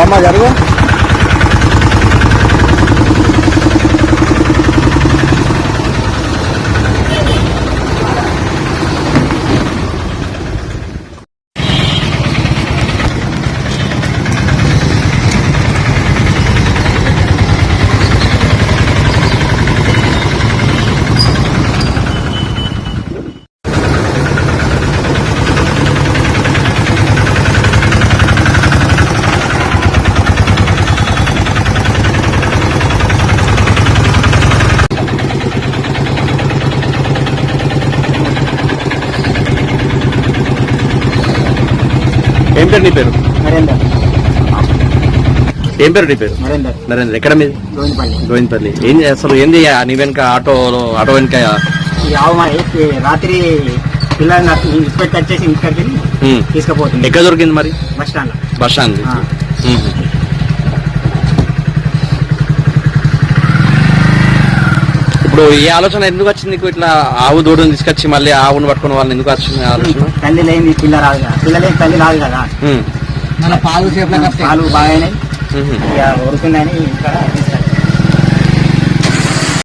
programa, Yargo. ఏం పేరు నీ పేరు? నరేందర్. ఏం పేరు నీ పేరు? నరేందర్. నరేంద్ర. ఎక్కడ మీది గోవిందపల్లి. ఏం అసలు ఏంది నీ వెనక ఆటోలో ఆటో వెనక? రాత్రి పిల్లల్ని నాకు ఇన్స్పెక్ట్ వచ్చేసి ఇంటికి. తీసుకుపోతుంది. ఎక్కడ దొరికింది మరి? బస్ స్టాండ్ బస్ స్టాండ్ ఇప్పుడు ఈ ఆలోచన ఎందుకు వచ్చింది? నీకు ఇట్లా ఆవు దూడని తీసుకొచ్చి మళ్ళీ ఆవును పట్టుకుని వాళ్ళని ఎందుకు వచ్చింది ఆలోచన? తల్లి లేని పిల్ల రాదు కదా. పిల్ల లేని తల్లి రాదు కదా. మన పాలు పాలు బాగానే ఉరుకుందని ఇక్కడ